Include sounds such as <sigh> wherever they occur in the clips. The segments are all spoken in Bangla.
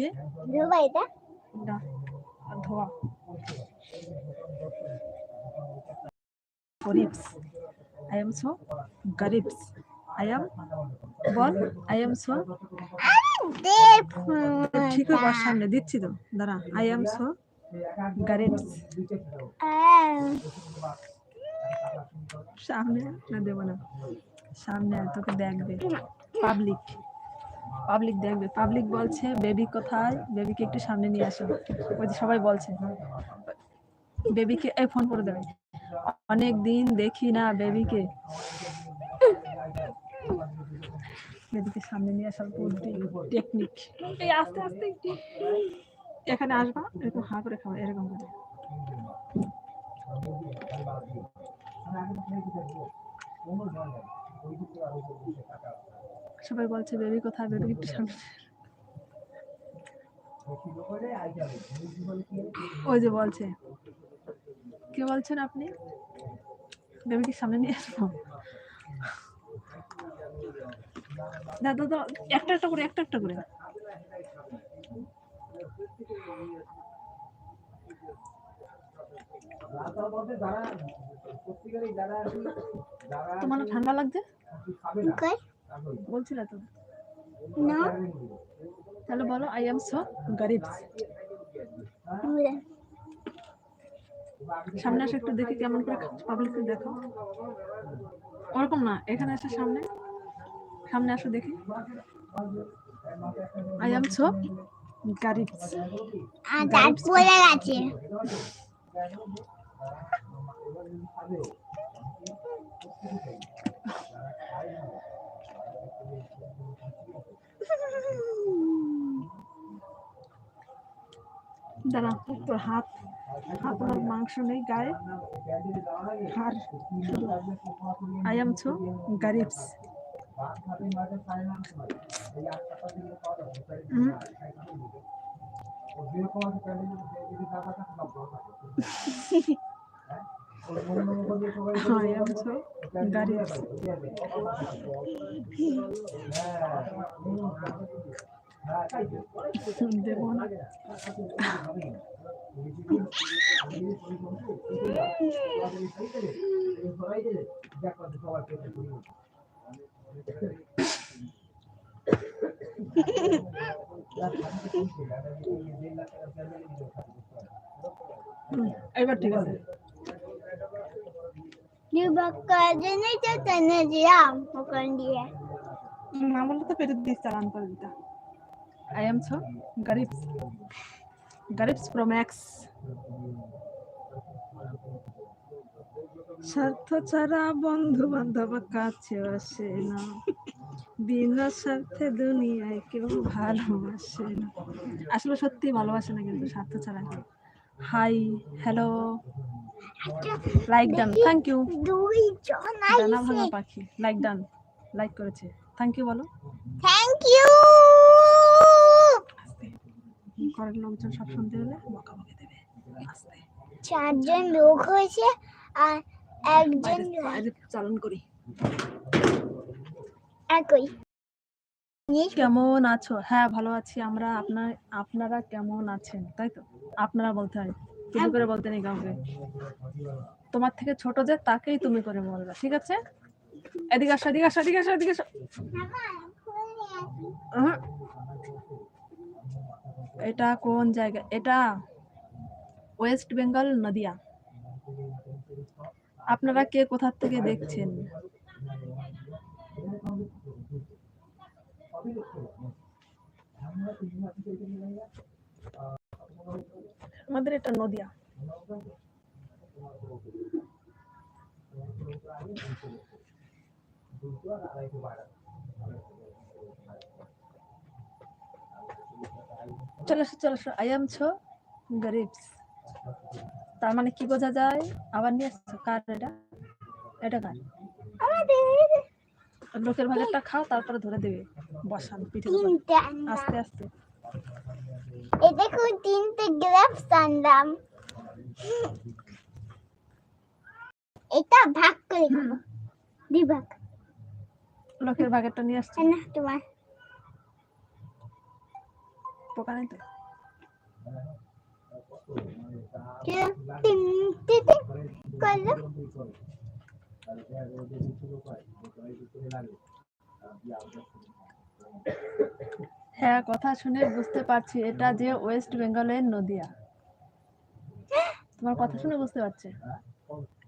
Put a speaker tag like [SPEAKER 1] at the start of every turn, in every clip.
[SPEAKER 1] কে?
[SPEAKER 2] ধোবা এটা
[SPEAKER 1] না ধোয়া গরিবস। I am so গরিবস। I am বল আই এম সো ঠিক আছে ওর সামনে দিচ্ছি তো। দাঁড়া আই এম সো গরিবস। সামনে না দেবো না। সামনে তোকে দেখবে। পাবলিক পাবলিক দেখবে। পাবলিক বলছে বেবি কোথায়? বেবিকে একটু সামনে নিয়ে আসো। ওই যে সবাই বলছে বেবিকে এই ফোন করে দেবে। অনেক দিন দেখি না বেবিকে বেবিকে সামনে নিয়ে আসার টেকনিক এই আস্তে আস্তে এখানে আসবা, এরকম হা করে খাওয়া, এরকম করে। সবাই বলছে বেবি কোথায়? বেবি একটু সামনে ওই যে বলছে। কে বলছেন আপনি? বেবিকে সামনে নিয়ে আসব? দাদা দাদা, একটা একটা করে, একটা একটা করে। তোমার ঠান্ডা লাগছে? বলছিলে তো।
[SPEAKER 2] না,
[SPEAKER 1] তাহলে বলো আই এম সো গরিব সামনে আসে একটু দেখি কেমন করে পাবলিককে দেখো। ওরকম না, এখানে এসে সামনে। সামনে আসো দেখি। আই এম সো গরিব
[SPEAKER 2] পড়ে গেছে।
[SPEAKER 1] দাঁড়া তোর হাত হাত আমার মাংস নেই গায়ে। আর আই এম সো গরিবস I am so gariebs. দেবো না হুম, এবার ঠিক আছে
[SPEAKER 2] দিবাকরজনে তো তেনে দিলাম ওখান দিয়ে
[SPEAKER 1] না বললে তো পেটে দিয়ে চালান করে দিতা আই এম সো গরিবস গরিবস প্রো ম্যাক্স স্বার্থ ছাড়া বন্ধু বান্ধব কাছে আসে না। বিনা স্বার্থে দুনিয়ায় কেউ ভালোবাসে না। আসলে সত্যি ভালোবাসে না কিন্তু স্বার্থ ছাড়া hi hello like done thank
[SPEAKER 2] you
[SPEAKER 1] ডানা ভাঙা
[SPEAKER 2] আইছে।
[SPEAKER 1] পাখি। লাইক ডান লাইক করেছে। থ্যাংক ইউ বলো।
[SPEAKER 2] থ্যাংক ইউ
[SPEAKER 1] ঘরের লোকজন সব শুনতে হলে বকা বকে দেবে আস্তে।
[SPEAKER 2] চারজন লোক হয়েছে আর একজন
[SPEAKER 1] চালন করি।
[SPEAKER 2] একই।
[SPEAKER 1] কেমন আছো? হ্যাঁ ভালো আছি। আমরা আপনার আপনারা কেমন আছেন? তাই তো? আপনারা বলতে হয়। তুমি করে বলতে নেই কাউকে। তোমার থেকে ছোট যে তাকেই তুমি করে বলবে ঠিক আছে? এদিকে আসো এদিকে আসো এদিকে আসো এদিকে আসো। এটা কোন জায়গা? এটা ওয়েস্ট বেঙ্গল নদিয়া। আপনারা কে কোথা থেকে দেখছেন? আমাদের এটা নদিয়া। চলে চলে আই এম ছো গরিবস তার মানে কি বোঝা যায়? আবার নিয়ে আসছো? কার এটা? এটা কার? লোকের ভাগেরটা খাও তারপরে ধরে দেবে। বসান পিঠে আস্তে আস্তে।
[SPEAKER 2] এই দেখুন তিনটে গ্রেপস আনলাম। এটা ভাগ করে খাব। বিভাগ
[SPEAKER 1] লোকের ভাগেরটা নিয়ে আসছে।
[SPEAKER 2] না তোমার।
[SPEAKER 1] হ্যাঁ কথা শুনে বুঝতে পারছি, এটা যে ওয়েস্ট বেঙ্গলের নদিয়া। তোমার কথা শুনে বুঝতে পারছে।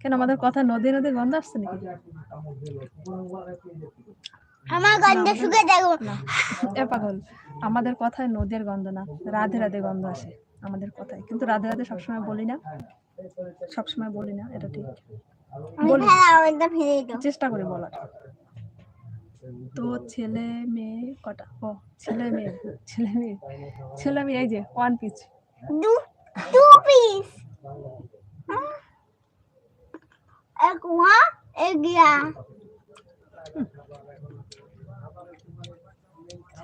[SPEAKER 1] কেন, আমাদের কথা নদী নদী গন্ধ আসছে নাকি?
[SPEAKER 2] আমার গন্ধ শুকে
[SPEAKER 1] এ পাগল আমাদের কথায় নদীর গন্ধ না রাধে রাধে গন্ধ আসে আমাদের কথায়। কিন্তু রাধে রাধে সবসময় বলি না সবসময় বলি না এটা ঠিক। চেষ্টা করে বলার। তো ছেলে মেয়ে কটা? ও ছেলে মেয়ে ছেলে মেয়ে ছেলে মেয়ে এই যে ওয়ান পিস
[SPEAKER 2] দু দু পিস এক ওয়া এক গিয়া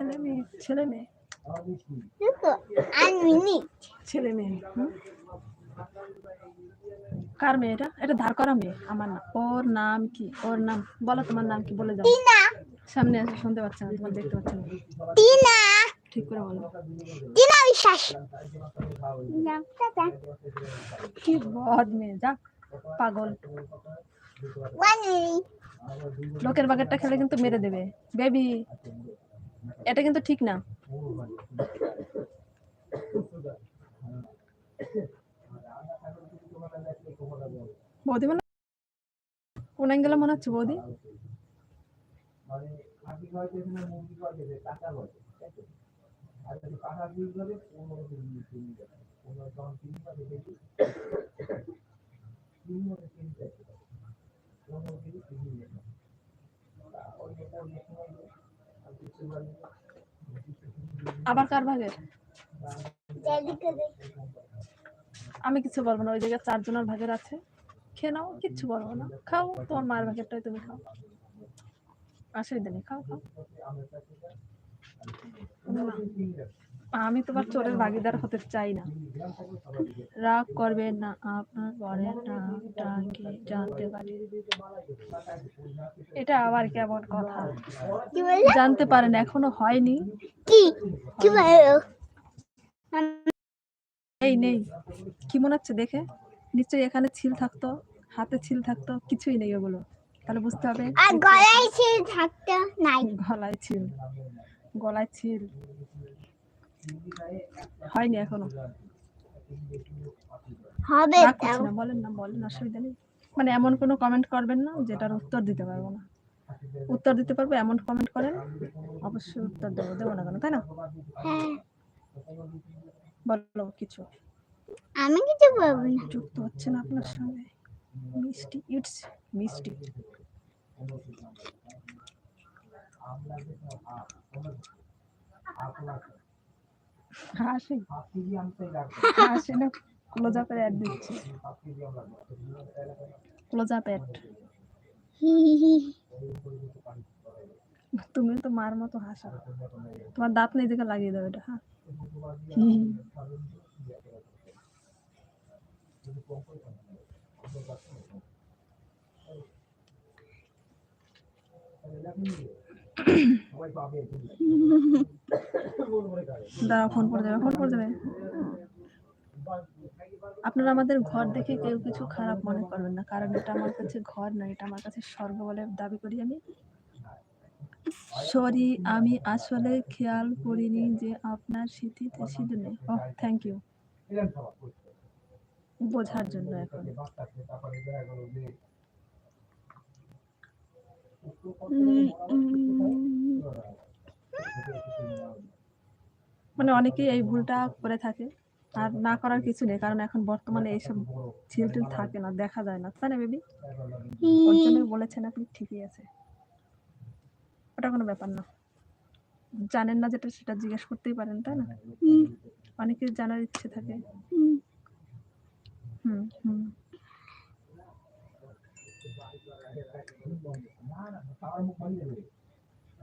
[SPEAKER 1] ছেলে মেয়ে ছেলে মেয়ে। ছেলে মেয়ে কার মেয়ে এটা? এটা ধার করা মেয়ে আমার না। ওর নাম কি? ওর নাম বলো তোমার নাম কি বলে
[SPEAKER 2] দাও।
[SPEAKER 1] সামনে আছে শুনতে পাচ্ছ না তোমার দেখতে পাচ্ছ না।
[SPEAKER 2] টিনা।
[SPEAKER 1] ঠিক করে বলো।
[SPEAKER 2] টিনা বিশ্বাস।
[SPEAKER 1] কি বদ মেয়ে যা পাগল। লোকের বাগেরটা খেলে কিন্তু মেরে দেবে। বেবি এটা কিন্তু ঠিক না। বৌদি মানে কোন অ্যাঙ্গেলে মনে হচ্ছে বৌদি? <laughs> আবার কার ভাগের আমি কিছু বলব না, ওই জায়গায় চারজনের ভাগের আছে। খেয়ে নাও, কিচ্ছু বলব না। খাও, তোমার মায়ের ভাগেরটাই তুমি খাও। অসুবিধা নেই খাও খাও। আমি তোমার চোরের ভাগিদার হতে চাই না। রাগ করবেন না আপনার পরের নামটা কি জানতে পারি? এটা আবার কেমন কথা? জানতে পারেন এখনও হয়নি।
[SPEAKER 2] কি? কি
[SPEAKER 1] এই নেই কি মনে হচ্ছে দেখে? নিশ্চয়ই এখানে ছিল থাকতো হাতে ছিল থাকতো কিছুই নেই ওগুলো। তাহলে বুঝতে হবে
[SPEAKER 2] আর গলায় ছিল থাকতে নাই।
[SPEAKER 1] গলায় ছিল। গলায় ছিল। হয়নি এখনও।
[SPEAKER 2] হবে
[SPEAKER 1] না বলেন না বলেন অসুবিধা নেই। মানে এমন কোনো কমেন্ট করবেন না যেটার উত্তর দিতে পারব না। উত্তর দিতে পারব এমন কমেন্ট করেন অবশ্যই উত্তর দেবো দেবো না কেন তাই না?
[SPEAKER 2] হ্যাঁ।
[SPEAKER 1] বলো কিছু।
[SPEAKER 2] আমি কিছু বলব না।
[SPEAKER 1] যুক্ত হচ্ছে না আপনার সঙ্গে। মিষ্টি ইটস মিষ্টি। হাসি। হাসি না ক্লোজ আপের অ্যাড দিচ্ছি। ক্লোজ আপ অ্যাড তুমি তো মার মতো হাসা। তোমার দাঁত নেই দেখে লাগিয়ে দেবে এটা হ্যাঁ? হি। <laughs> <laughs> দাঁড়াও ফোন করে দেবে ফোন করে দেবে। আপনারা আমাদের ঘর দেখে কেউ কিছু খারাপ মনে করবেন না, কারণ এটা আমার কাছে ঘর নয়, এটা আমার কাছে স্বর্গ বলে দাবি করি আমি। সরি আমি আসলে খেয়াল করিনি যে আপনার স্মৃতিতে ছিল নেই ও থ্যাংক ইউ বোঝার জন্য এখন। মানে অনেকেই এই ভুলটা করে থাকে। আর না করার কিছু নেই কারণ এখন বর্তমানে এইসব ছিল টিল থাকে না দেখা যায় না। তাই না বেবি? ওর জন্য বলেছেন আপনি ঠিকই আছে। ওটা কোনো ব্যাপার না। জানেন না যেটা সেটা জিজ্ঞেস করতেই পারেন তাই না? অনেকের জানার ইচ্ছে থাকে।
[SPEAKER 2] হুম।
[SPEAKER 1] হুম হুম।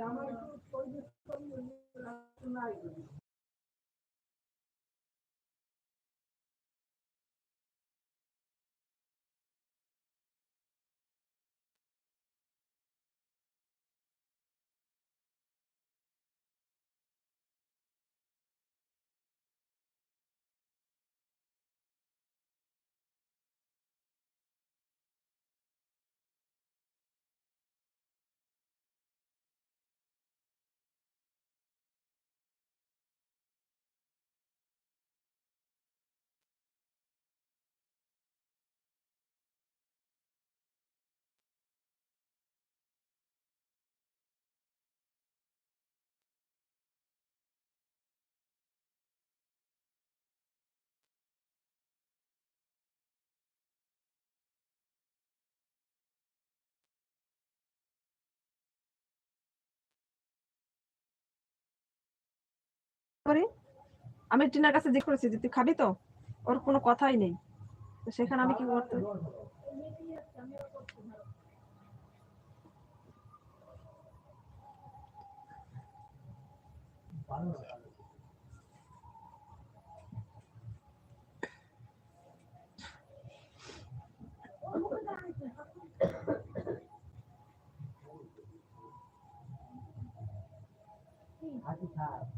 [SPEAKER 3] আমার
[SPEAKER 4] নাই আমি টিনার কাছে জিজ্ঞেস করেছি যে, তুই খাবি তো? ওর কোনো কথাই নেই। তো সেখানে আমি কি করতে? তখন কিন্তু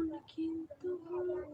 [SPEAKER 5] যাইতে পারলে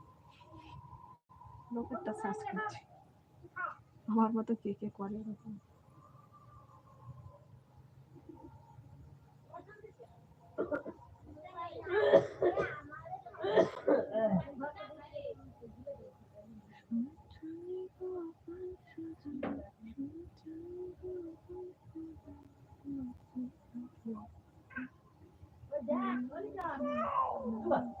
[SPEAKER 6] লোকেরটা সার্চ করছি আমার মতো কে কে করে এরকম
[SPEAKER 4] হাতে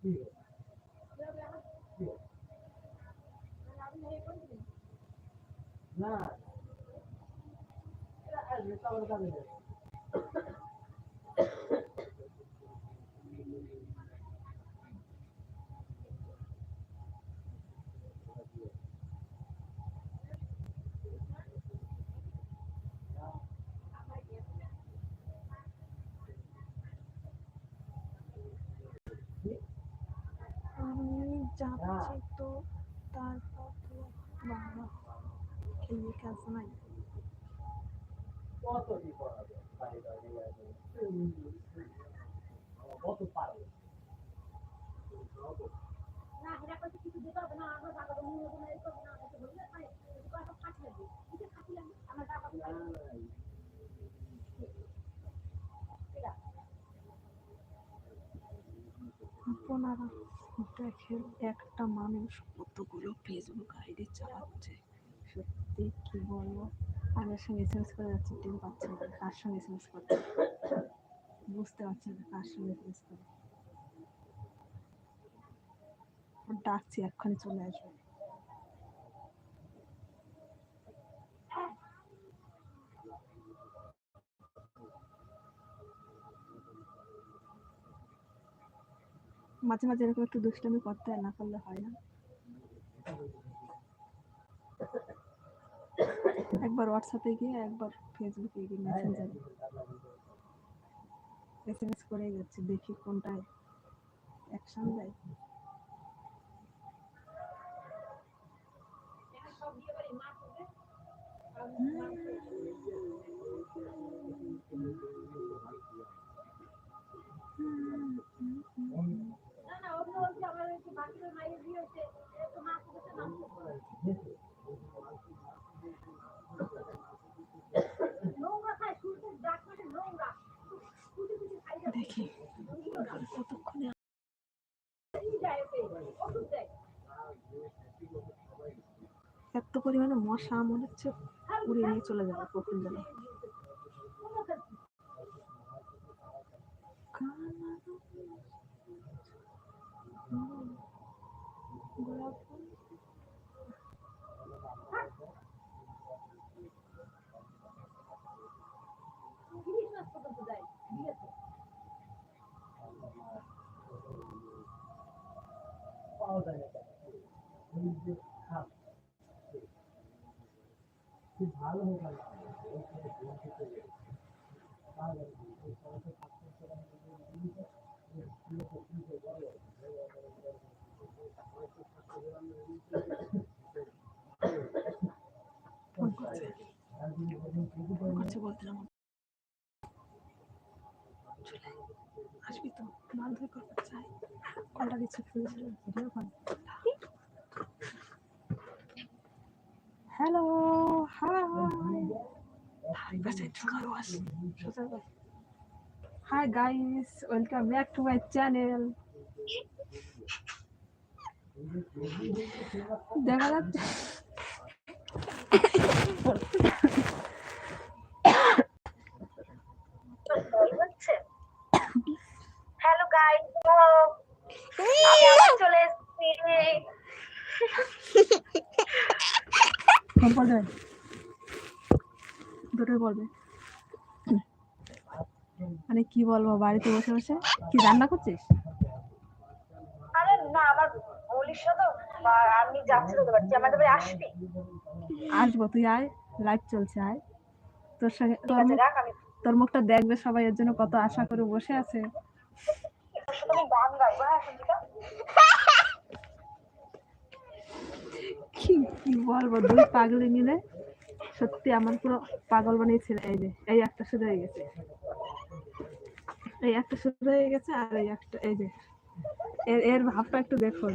[SPEAKER 4] না এরা আসবে, তারপরে কাজে যাবে।
[SPEAKER 6] আমি যাচ্ছি তো তারপর তো বাবা খেয়ে কাজ নাই
[SPEAKER 4] কত কি করা যায়? বাড়ি বাড়ি বাড়ি বাড়ি।
[SPEAKER 1] কত পারবে
[SPEAKER 6] আপনারা দেখেন একটা মানুষ কতগুলো ফেসবুক আইডি চালাচ্ছে। সত্যি কি বলব? আগের সঙ্গে এসএমএস করে যাচ্ছে টেন পাচ্ছে না। কার সঙ্গে এসএমএস করতে বুঝতে পারছে না কার সঙ্গে এসএমএস করে ডাকছি, এক্ষুনি চলে আসবে। মাঝে মাঝে এরকম একটু দুষ্টামি করতে হয়, না করলে হয় না। একবার হোয়াটসঅ্যাপে গিয়ে, একবার ফেসবুকে গিয়ে মেসেঞ্জারে এসএমএস করে যাচ্ছে, দেখি কোনটায় অ্যাকশন দেয়। দেখি কতক্ষণে এত পরিমাণে মশা মনে হচ্ছে উড়ে নিয়ে চলে যাবে কখন যাবে গোলাপ ফুল
[SPEAKER 1] পাওয়া যায় না এই যে খাপ খুব ভালো হয়ে গেল।
[SPEAKER 6] করছে বলছিলাম। আসবি তো মারধর চাই কলটা দিচ্ছে video call. Hello. hi hi guys welcome back to my channel দেখা যাচ্ছে
[SPEAKER 7] হ্যালো গাইস তো আমি আবার চলে এসেছি
[SPEAKER 6] ফোন করবে দুটোই বলবে। মানে কি বলব বাড়িতে বসে বসে? কি রান্না করছিস?
[SPEAKER 7] আরে না আমার বলিস তো। আমি যাচ্ছি তোদের বাড়ি তুই আমাদের বাড়ি আসবি?
[SPEAKER 6] আসব তুই আয় লাইভ চলছে আয়। তোর সঙ্গে তোর মুখটা দেখবে সবাই এর জন্য কত আশা করে বসে আছে।
[SPEAKER 7] হ্যাঁ
[SPEAKER 6] কি কি বলব দুই পাগলি মিলে সত্যি আমার পুরো পাগল বানিয়ে বানিয়েছিল এই যে, এই একটা শুরু হয়ে গেছে। এই একটা শুরু হয়ে গেছে আর এই একটা, এই যে, এর ভাবটা একটু দেখুন